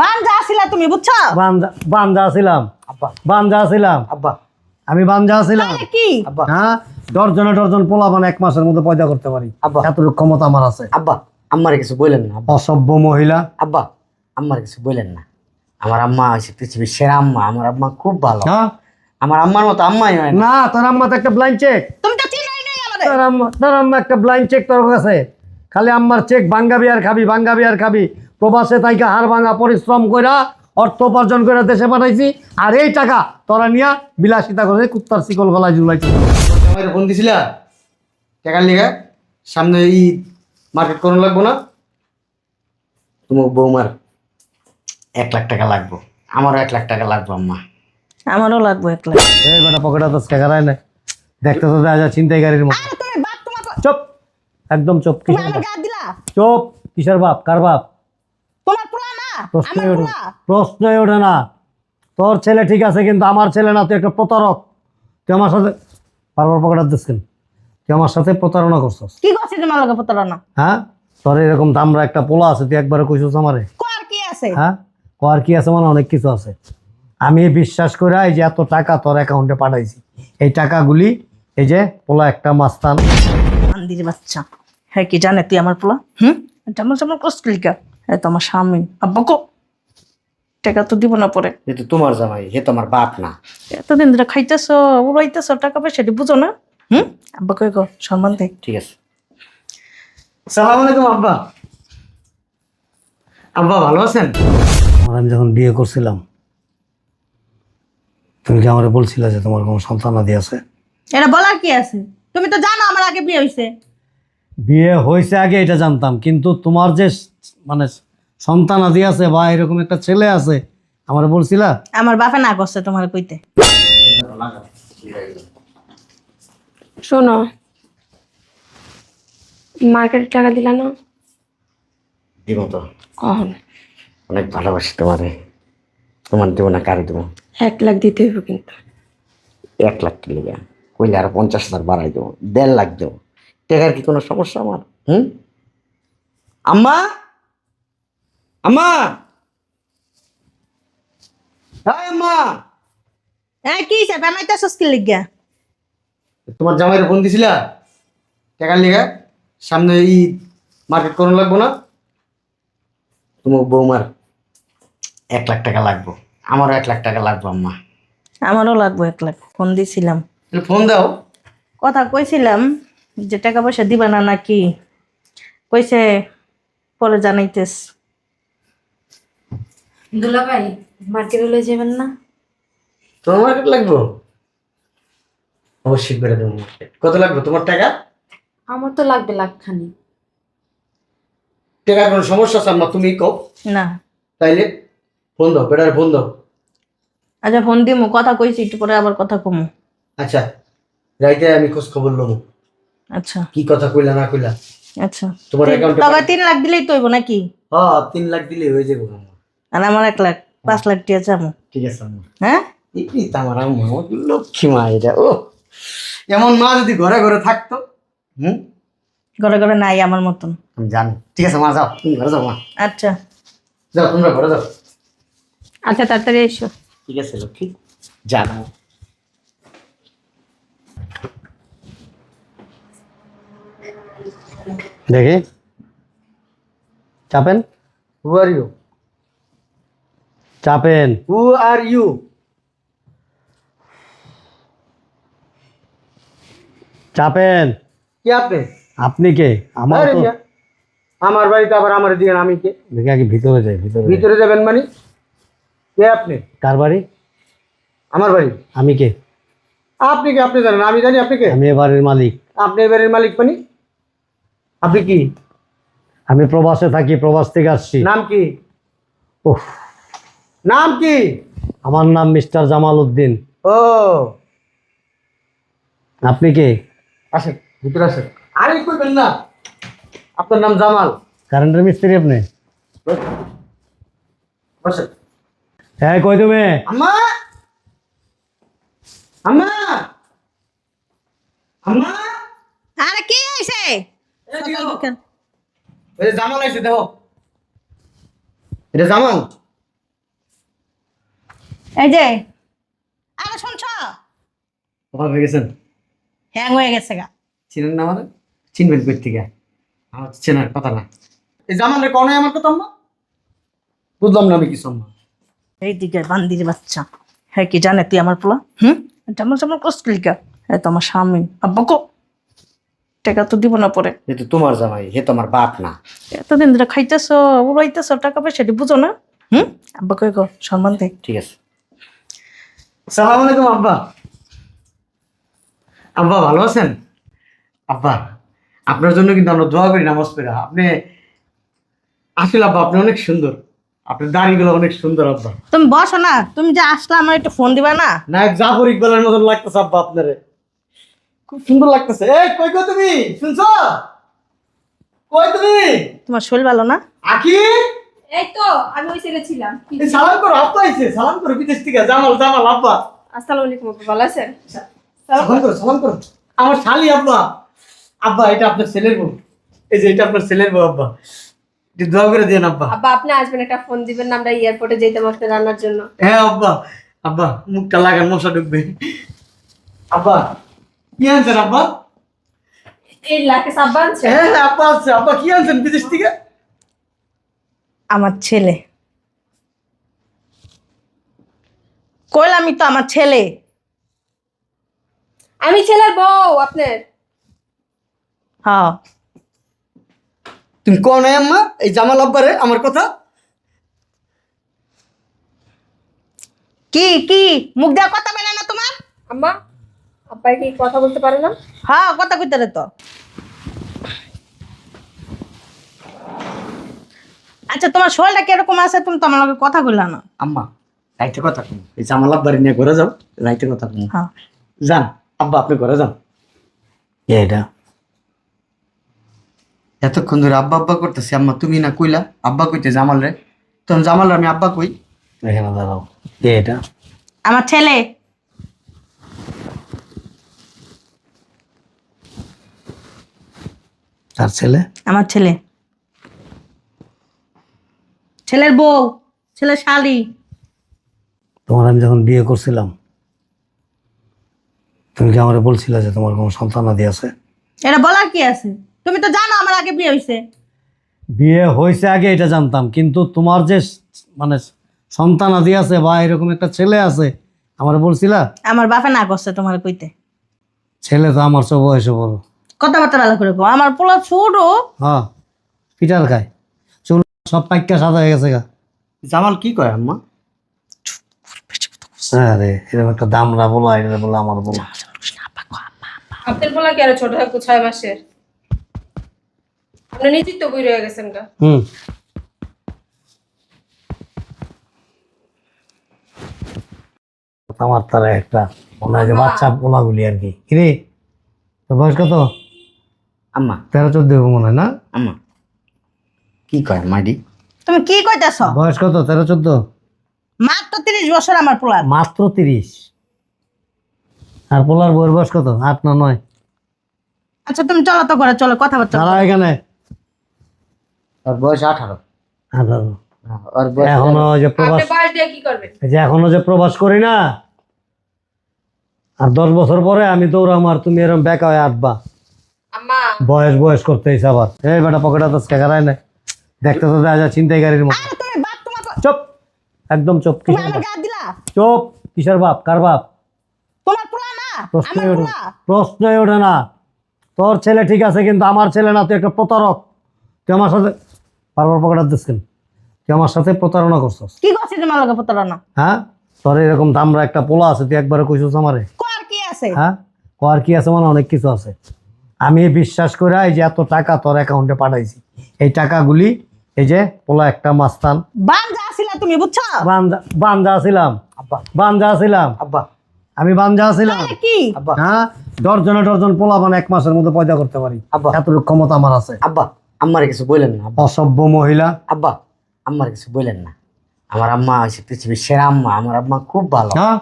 বান্ধা আসিলা তুমি বুঝছ? বান্দা বান্দা ছিলাম আব্বা। বান্দা ছিলাম আব্বা। আমি বান্দা ছিলাম তাহলে কি? আব্বা। হ্যাঁ? ডর্জনে ডর্জন পোলাপান এক মাসের মধ্যে পয়দা করতে পারি। আব্বা। এতটুকু ক্ষমতা আমার আছে। আব্বা আম্মার কিছু বললেন না আব্বা। অসভ্য মহিলা। আব্বা আম্মার কিছু বললেন না। আমার আম্মা হয়েছে পৃথিবীর সেরা আম্মা। আমার আম্মা খুব ভালো। হ্যাঁ? আমার আম্মার মতো আম্মাই হয় না। না তোর আম্মা তো একটা ব্লাইন্ড চেক তুমি তো চিনাই নাই আমাদের। তোর আম্মা তোর আম্মা একটা ব্লাইন্ড চেক তোর কাছে। খালি আম্মার চেক ভাঙ্গাবি আর খাবি ভাঙ্গাবি আর খাবি। প্রবাসে তাইকে হাড় ভাঙা পরিশ্রম কইরা অর্থ উপার্জন করে দেশে পাঠাইছি। আর এই টাকা তোরা নিয়া বিলাসিতা করে কুত্তার শিকল গলায় ঝুলাইছি। ফোন দিছিলা? টাকার লিগে? সামনে এই মার্কেট করুন লাগবো না? তোমার বৌমার এক লাখ টাকা লাগবো। আমারও এক লাখ টাকা লাগবো আম্মা। আমারও লাগবে এক লাখ। এই বেটা পকেটে তো টাকা রায় না দেখতে তো দেখা চিন্তাই গাড়ির মতো। চুপ! একদম চুপ কিসের বাপ? চুপ! কিসের বাপ? কার বাপ? তোমার পোলা না? প্রশ্নই আমার ওঠে পোলা? প্রশ্নই ওঠে না। তোর ছেলে ঠিক আছে কিন্তু আমার ছেলে না তুই একটা প্রতারক। তুই আমার সাথে বারবার পকেটার দিস কেন? তুই আমার সাথে প্রতারণা করছস। কি করছি তোমার লগে প্রতারণা? হ্যাঁ? তোর এরকম দামরা একটা পোলা আছে তুই একবারে কইছস আমারে? কর কি আছে? হ্যাঁ? কর কি আছে মানে অনেক কিছু আছে। আমি বিশ্বাস করে এই যে এত টাকা তোর অ্যাকাউন্টে পাঠাইছি। এই টাকাগুলি এই যে পোলা একটা মাস্তান। আন্দির বাচ্চা। হ্যাঁ কি জানে তুই আমার পোলা? হুম? জামা জামা কষ্টলিকা হ্যাঁ তো আমার স্বামী। আব্বা কো টাকা তো দিব না পরে। যেহেতু তোমার জামাই হে তো আমার বাপ না। এতদিন ধরে খাইতেছ উড়াইতেছ টাকা পয়সা বুঝো না? হুম? আব্বা কই গো সম্মান দে ঠিক আছে। সালাম আলাইকুম আব্বা। আব্বা ভালো আছেন? আমি যখন বিয়ে করছিলাম তুমি কি আমারে বলছিলে যে তোমার কোনো সন্তানাদি আছে? এটা বলার কি আছে? তুমি তো জানো আমার আগে বিয়ে হইছে। বিয়ে হয়েছে আগে এটা জানতাম। কিন্তু তোমার যে মানে সন্তান আদি আছে বা এরকম একটা ছেলে আছে আমার বলছিলা? আমার বাপে না করছে তোমার কইতে। শোনো মার্কেটে টাকা দিলা না? দিব তো। কখন? অনেক ভালোবাসি তোমারে। তোমার দেবো না কারে দেবো? এক লাখ দিতে হইব কিন্তু। এক লাখ কি লেগে? কইলে আরও পঞ্চাশ হাজার বাড়াই দেবো দেড় লাখ দেবো। টাকার কি কোনো সমস্যা আমার? হুম? আম্মা? আম্মা! হ্যাঁ আম্মা! হ্যাঁ কি হিসাবে বানাইতেছস কি লিগা? তোমার জামাইয়ের ফোন দিছিলা? টাকার লেগে? সামনে এই মার্কেট করুন লাগবো না? তোমার বৌমার এক লাখ টাকা লাগবো। আমারও এক লাখ টাকা লাগবো আম্মা। আমারও লাগবে এক লাখ। ফোন দিছিলাম। ফোন দাও। কথা কইছিলাম যে টাকা পয়সা দিবা না নাকি? কইছে পরে জানাইতেস। দুলা ভাই মার্কেটে লয়ে যাবেন না? তোমার মার্কেট লাগবো? অবশ্যই করে দেবো। কত লাগবে তোমার টাকা? আমার তো লাগবে লাখখানি। টাকার কোনো সমস্যা আছে তুমি কও। না। তাইলে ফোন দাও বেটার ফোন দাও। আচ্ছা ফোন দিমু কথা কইছি একটু পরে আবার কথা কমু। আচ্ছা রাইতে আমি খোঁজ খবর লমু। আচ্ছা। কি কথা কইলা না কইলা? আচ্ছা। তোমার অ্যাকাউন্টে তবে তিন লাখ দিলেই তো হইব নাকি? হ্যাঁ তিন লাখ দিলে হয়ে যাবে। আম্মা আর আমার এক লাখ পাঁচ লাখ টিয়া চামু ঠিক আছে হ্যাঁ? আমার লক্ষ্মী মা এটা ও। এমন মা যদি ঘরে ঘরে থাকতো হুম? ঘরে ঘরে নাই আমার মতন। আমি জানি। ঠিক আছে মা যাও। তুমি ঘরে যাও মা। আচ্ছা। যাও তোমরা ঘরে যাও। আচ্ছা তাড়াতাড়ি এসো। ঠিক আছে লক্ষ্মী। জানো দেখি। চাপেন। হু are you চাপেন। Who are you চাপেন। কে আপনি? আপনি কে? আমার আরে তো মিয়া, আমার বাড়িতে আবার আমার দিকে আমি কে? দেখি আগে ভিতরে যাই ভিতরে যাই। ভিতরে যাবেন মানে? কে আপনি? কার বাড়ি? আমার বাড়ি। আমি কে? আপনি কে? আপনি জানেন আমি জানি আপনি কে। আমি এ বাড়ির মালিক। আপনি এই বাড়ির মালিক মানে? আপনি কি? আমি প্রবাসে থাকি প্রবাস থেকে আসছি। নাম কি? উফ, নাম কি? আমার নাম মিস্টার জামাল উদ্দিন। ও। আপনি কে? আসেন ভিতরে আসেন। আরে কইবেন না? আপনার নাম জামাল। কারেন্টের মিস্ত্রি আপনি? বসেন। হ্যাঁ কই তুমি? আম্মা! আম্মা! আম্মা! আরে কি যে জামাল আইছে দেখো। এটা জামাল? এই যে। আরে শুনছ? অভাব হয়ে গেছেন? হ্যাং হয়ে গেছে গা। চিনেন না আমার চিনবেন কই থেকে? আমার চেনার কথা না। এই জামানের কনে আমার কথা আম্মা? বুঝলাম না আমি কিছু আম্মা। এই দিকে বান্দির বাচ্চা। হ্যাঁ কি জানে তুই আমার পোলা? হুম? জামাল জামাল কষ্টলিকা হ্যাঁ তো আমার স্বামী। আব্বা কো টাকা তো দিব না পরে। তোমার জামাই হে তো আমার বাপ না। এতদিন ধরে খাইতেছ উড়াইতেছ টাকা পয়সা এটি বুঝো না? হুম? আব্বা কই গো সম্মান দে। ঠিক আছে। সালাম আলাইকুম আব্বা। আব্বা ভালো আছেন? আব্বা আপনার জন্য কিন্তু আমরা দোয়া করি নামাজ পড়া। আপনি আসলে আব্বা আপনি অনেক সুন্দর। আপনার দাড়িগুলো অনেক সুন্দর আব্বা। তুমি বসো না তুমি যে আসলে আমার একটু ফোন দিবা না? নায়ক জাফর ইকবালের মতন লাগতেছে আব্বা আপনারে। খুব সুন্দর লাগতেছে। এই কই গো তুমি? শুনছো? কই তুমি? তোমার শরীর ভালো না? আখি? এই তো আমি ওই ছেলে ছিলাম। এই সালাম করো আব্বা আইছে সালাম করো বিদেশ থেকে জামাল জামাল আব্বা। আসসালামু আলাইকুম আপু ভালো আছেন? সালাম করো সালাম করো। আমার শালি আব্বা। আব্বা এটা আপনার ছেলের বউ। এই যে এটা আপনার ছেলের বউ আব্বা। একটু দোয়া করে দিন আব্বা। আব্বা আপনি আসবেন একটা ফোন দিবেন আমরা এয়ারপোর্টে যেতাম আপনার রান্নার জন্য। হ্যাঁ আব্বা। আব্বা মুখটা লাগান মশা ঢুকবে। আব্বা কি আনছেন আব্বা? এই লাখে সাব্বা আনছে? হ্যাঁ হ্যাঁ আব্বা আছে আব্বা কি আনছেন বিদেশ থেকে? আমার ছেলে। কইলামই তো আমার ছেলে। আমি ছেলের বউ আপনার। হ্যাঁ। তুমি কোন আম্মা এই জামাল আব্বারে আমার কথা? কি কি? মুখ দেওয়া কথা বেড়ে না তোমার? আম্মা আব্বাই কি কথা বলতে পারে না? হ্যাঁ কথা কইতে তো। আচ্ছা তোমার শরীরটা কীরকম আছে? তুমি তো আমার লগে কথা কইলা না। আম্মা রাইতে কথা কম। এই জামাল আব্বারে নিয়ে ঘরে যাও রাইতে কথা কম। হ্যাঁ। যান আব্বা আপনি ঘরে যান। এটা। এতক্ষণ ধরে আব্বা আব্বা করতেছি আম্মা তুমি না কইলা? আব্বা কইতে জামাল রে। তখন জামাল আমি আব্বা কই? এখানে দাঁড়াও এটা। আমার ছেলে। তার ছেলে? আমার ছেলে। ছেলের বউ ছেলে শালি। তোমার আমি যখন বিয়ে করছিলাম তুমি কি আমার বলছিলে যে তোমার কোনো সন্তানাদি আছে? এটা বলার কি আছে? তুমি তো জানো আমার আগে বিয়ে হয়েছে বিয়ে হয়েছে আগে এটা জানতাম। কিন্তু তোমার যে মানে সন্তান আদি আছে বা এরকম একটা ছেলে আছে আমার বলছিলা? আমার বাপে না করছে তোমার কইতে। ছেলে তো আমার সব বয়সে বড়। কথাবার্তা ভালো করে কো আমার পোলা ছোট। হ্যাঁ পিটার খায় সব পাইকা সাদা হয়ে গেছে গা। জামাল কি কয় আম্মা? হ্যাঁ রে এরকম একটা দামরা বলো এটা বলো আমার বলো। আপনার বলা কি আরও ছোট থাকব ছয় মাসের আপনি নিজেই তো বই রয়ে গেছেন গা। হুম। আমার তারা একটা মনে হয় যে বাচ্চা পোলাগুলি আর কি। কিরে তোর বয়স কত? আম্মা তেরো চোদ্দ হবে মনে হয় না? আম্মা। কি কয় মাডি তুমি কি কইতেছ? বয়স কত? তেরো চোদ্দ? মাত্র তিরিশ বছর আমার পোলার। মাত্র তিরিশ? আর পোলার বইয়ের বয়স কত? আট না নয়? আচ্ছা তুমি চলো তো করে চলো কথাবার্তা তারা এখানে। ওর বয়স আঠারো। আঠারো। ওর বয়স এখনও ওই যে প্রবাস আপনি বয়স দিয়ে কি করবেন? এই যে এখনও যে প্রবাস করি না আর দশ বছর পরে আমি দৌড়াম আর তুমি এরকম বেকা হয়ে আটবা আম্মা। বয়স বয়স করতে ইস আবার। এই বেটা পকেটে তো টাকা না দেখতে তো যায় চিন্তাই গাড়ির মতো। চুপ! একদম চুপ কিসের বাপ? চুপ! কিসের বাপ? কার বাপ? তোমার পোলা না? প্রশ্নই ওঠে প্রশ্নই ওঠে না। তোর ছেলে ঠিক আছে কিন্তু আমার ছেলে না তুই একটা প্রতারক। তুই আমার সাথে বারবার পকেট দিস কেন? তুই আমার সাথে প্রতারণা করছস। কি করছি তোমার লগে প্রতারণা? হ্যাঁ? তোর এরকম দামরা একটা পোলা আছে তুই একবারে কইছস আমারে? কর কি আছে? হ্যাঁ? আর কি আছে মানে অনেক কিছু আছে। আমি বিশ্বাস করে এই যে এত টাকা তোর অ্যাকাউন্টে পাঠাইছি। এই টাকাগুলি এই যে পোলা একটা মাস্তান। বাঞ্জা আসিলা তুমি বুঝছ? বান্দা বান্দা ছিলাম আব্বা। বান্দা ছিলাম আব্বা। আমি বান্দা ছিলাম তাহলে কি? আব্বা। হ্যাঁ? ডরজনে ডরজন পোলা মানে এক মাসের মধ্যে পয়দা করতে পারি। আব্বা। এতটুকু ক্ষমতা আমার আছে। আব্বা আম্মার কিছু বললেন না অসভ্য মহিলা। আব্বা আম্মার কিছু বললেন না। আমার আম্মা হয়েছে পৃথিবীর সেরা আম্মা। আমার আম্মা খুব ভালো। হ্যাঁ?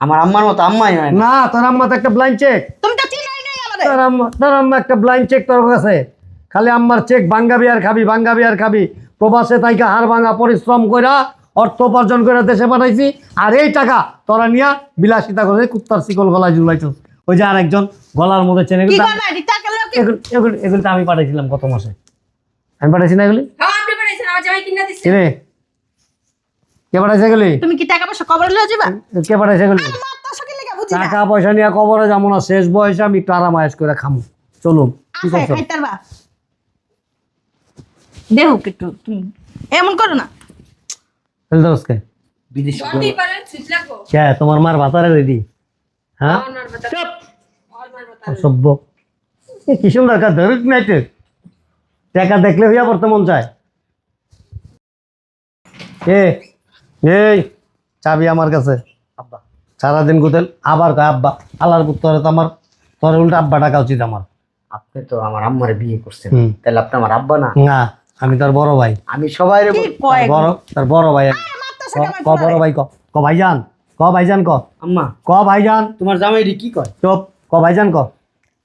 আমার আম্মার মতো আম্মাই হয় না। না তোর আম্মা তো একটা ব্লাইন্ড চেক তুমি তো চিনাই নাই আমারে তোর আম্মা তোর আম্মা একটা ব্লাইন্ড চেক তোর কাছে। খালি আম্মার চেক ভাঙ্গাবি আর খাবি ভাঙ্গাবি আর খাবি। প্রবাসে তাইকে হাড় ভাঙা পরিশ্রম কইরা অর্থ উপার্জন করে দেশে পাঠাইছি। আর এই টাকা তোরা নিয়া বিলাসিতা করে কুত্তার শিকল গলায় ঝুলাইছ ওই যে আর একজন গলার মধ্যে চেনে কি এগুলো তো আমি পাঠাইছিলাম গত মাসে। আমি পাঠাইছি না এগুলি? হ্যাঁ আমার কিনা দিচ্ছে কিরে? কে পাঠাইছে এগুলি? তুমি কি টাকা পয়সা কবর লয়ে যাবা? কে পাঠাইছে এগুলি? আমার তো আসলে লেগে বুঝি না। টাকা পয়সা নিয়ে কবরে যাব না শেষ বয়সে আমি একটু আরাম করে খামু। চলুন কি করছ একটু তুমি। এমন করো না। ফেল বিদেশ কে তোমার মার ভাতারে রেডি? হ্যাঁ? অনার বাতা অনার বাতা অসভ্য। এ কি সুন্দর কাজ ধরুক নাইটে টাকা দেখলে হইয়া পড়তে মন চায়। এ এই চাবি আমার কাছে। আব্বা সারাদিন গুতেল আবার কয় আব্বা আল্লাহর পুত্তরে তো আমার তোর উল্টা আব্বা ডাকা উচিত আমার। আপনি তো আমার আম্মারে বিয়ে করছেন। তাহলে আপনি আমার আব্বা না? না। আমি তোর বড় ভাই। আমি সবাই কি কয়? বড় তোর বড় ভাই। ক- ক বড় ভাই ক ক ভাইজান? ক ভাইজান ক? আম্মা। ক ভাইজান? তোমার জামাইরি কি কয়? চুপ। ক ভাইজান ক?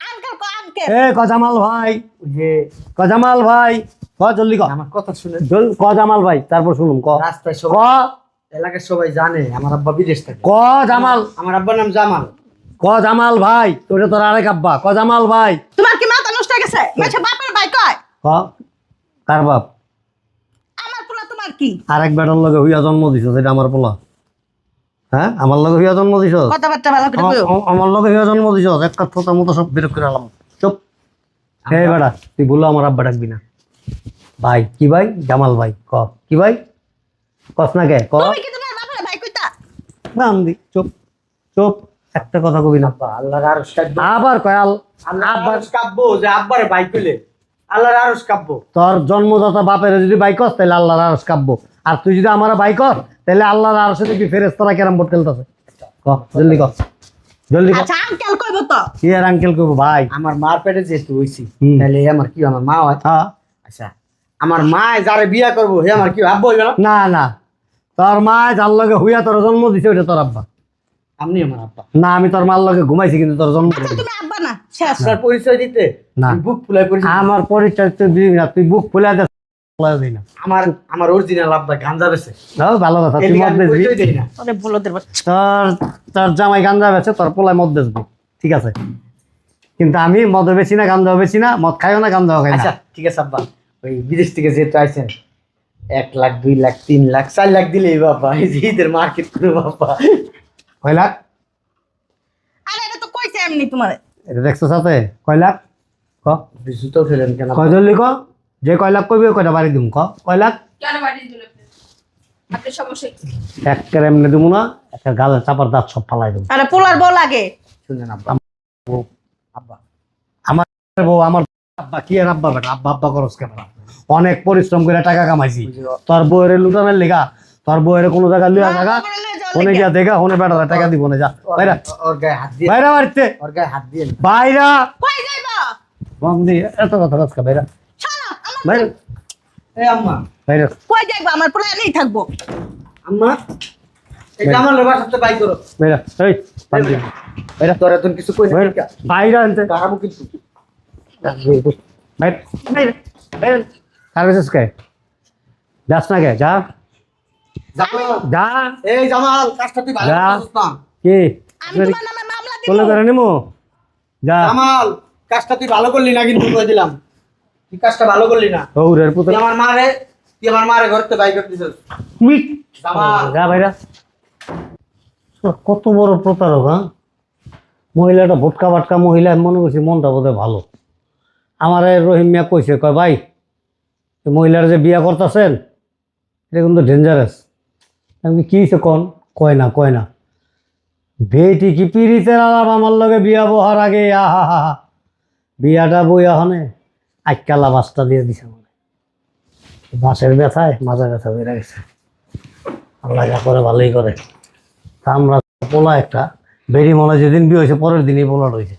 আঙ্কেল এ ক জামাল ভাই। যে ক জামাল ভাই। ক জলদি ক। আমার কথা শুনে জল- ক জামাল ভাই তারপর শুনুন ক। রাস্তায় ক? সবাই এলাকার সবাই জানে আমার আব্বা বিদেশ থাকে। ক জামাল? আমার আব্বার নাম জামাল। ক জামাল ভাই তোরে তোর আরেক আব্বা। ক জামাল ভাই। তোমার কি মাথা নষ্ট হয়ে গেছে? মাছে বাপের ভাই কয়? ক? কার বাপ? আমার পোলা তোমার কি? আরেক বেটার লগে হইয়া জন্ম দিছ সেটা আমার পোলা। হ্যাঁ? আমার লগে হইয়া জন্ম দিছ? কথাবার্তা ভালো করে কইও। আমার লগে হইয়া জন্ম দিছ? এক কথা মতো সব বের করে আলাম চুপ। হে বেটা তুই বলল আমার আব্বা ডাকবি না। ভাই কি ভাই? জামাল ভাই। ক। কি ভাই? কস না কে? ক। তুমি কি তোমার বাপের ভাই কইতা? নাম দি। চুপ। চুপ। একটা কথা কবি না। আব্বা আল্লাহর আরশ আবার কয়াল আল্লাহর আরশ কাব্য যে আব্বারে বাইক কইলে। আল্লাহর আরশ কাব্য। তোর জন্মদাতা বাপের যদি বাইকস তাহলে আল্লাহর আরস কাব্য। আর তুই যদি আমার বাইকস তাহলে আল্লাহর আরসে দেখবি ফেরেস তোরা কেরাম বোর্ড খেলতেছে। ক জলদি ক। জলদি আচ্ছা আঙ্কেল কইব তো? কি আর আঙ্কেল কইব ভাই? আমার মার পেটে যেহেতু হইছি। তাহলে আমার কি আমার মা হয়? হ্যাঁ আচ্ছা আমার মা যারে বিয়া করব হে আমার কি আব্বা হইবে না? না না। তোর মা যার লগে হুইয়া তোর জন্ম দিছে ওটা তোর আব্বা। আপনি আমার আব্বা। না আমি তোর মার লগে ঘুমাইছি কিন্তু তোর জন্ম আচ্ছা তুমি আব্বা না? আপনার পরিচয় দিতে? না। বুক ফুলাই পরিচয় আমার পরিচয় তুই দিবি না তুই বুক ফুলে দে ফুলে দিই না। আমার আমার অরিজিনাল আব্বা গাঞ্জা বেছে তাও ভালো কথা তুই মদ বেচবি। পরিচয় দেই না। বলদের বাচ্চা। তোর তোর জামাই গাঞ্জা বেছে তোর পোলায় মদ বেচবো ঠিক আছে? কিন্তু আমি মদ বেছি না গাঞ্জাও বেছি না মদ খাইও না গাঞ্জাও খাই না। আচ্ছা ঠিক আছে আব্বা। ওই বিদেশ থেকে যেহেতু আইছেন এক লাখ দুই লাখ তিন লাখ চার লাখ দিলেই বাবা এই যে ঈদের মার্কেট করে বাবা। কয় লাখ? আরে এটা তো কইছে এমনি তোমার। এটা দেখছ সাথে কয় লাখ ক কেন? কয় জলদি ক? যে কয় লাখ কইবে কয়টা বাড়ি দিম ক? কয় লাখ কেন বাড়ি দিল আপনার সমস্যা এক কের এমনি দিব না একটা গালে চাপার দাঁত সব ফালাই দেবো আরে পোলার বউ লাগে। শুনেন আব্বা। আব্বা। আমার বউ আমার আব্বা কি আর আব্বা বেটা? আব্বা আব্বা করস কেন অনেক পরিশ্রম করে টাকা কামাইছি। তোর বউয়ের লুটানের লেগা তোর বউয়ের কোনো জায়গা লিয়া জায়গা ফোনে গিয়া দেখা ফোনে বেটা টাকা দিব না যা। বাইরা। ওর গায়ে হাত দিয়ে বাইরা বাড়িতে। ওর গায়ে হাত দিয়ে বাইরা। কই যাইবা? বন্দি এত কথা কাজকা বাইরা। আমার বাইরা। এই আম্মা। বাইরা। কই যাইবা? আমার এনেই থাকব। আম্মা এই আমার লোবার সাথে বাই করো। বাইরা এই বান্দি বাইরা। তোর কিছু কই না বাইরা। বাইরা আনতে। কারাবো কিন্তু। বাইরা। বাইরা। বাইরা। কার কাছে যাস না কে যা। যা। এই জামাল কাজটা তুই ভালো করছিস না কি? নামে যা। জামাল কাজটা তুই ভালো করলি না কিন্তু কই দিলাম। তুই কাজটা ভালো করলি না। ওরের পুত্র। তুই আমার মারে তুই আমার মারে ঘরতে বাই করতেছিস তুই জামাল। যা বাইরা কত বড় প্রতারক হ্যাঁ? মহিলাটা ভোটকা বাটকা মহিলা মনে করছি মনটা বোধহয় ভালো। আমার রহিম মিয়া কইছে কয় ভাই মহিলার যে বিয়া করতেছেন এটা কিন্তু ডেঞ্জারাস আমি কি হয়েছে কন? কয় না কয় না। বেটি কি পিড়িতের আলাপ আমার লগে বিয়া বহার আগে? আহা হা হা বিয়াটা বইয়া হনে আইকালা বাসটা দিয়ে দিছে মানে বাঁশের ব্যথায় মাজা ব্যথা বেড়ে গেছে। আল্লাহ যা করে ভালোই করে। তা আমরা পোলা একটা। বেরি মনে যেদিন বিয়ে হয়েছে পরের দিনই পোলা রয়েছে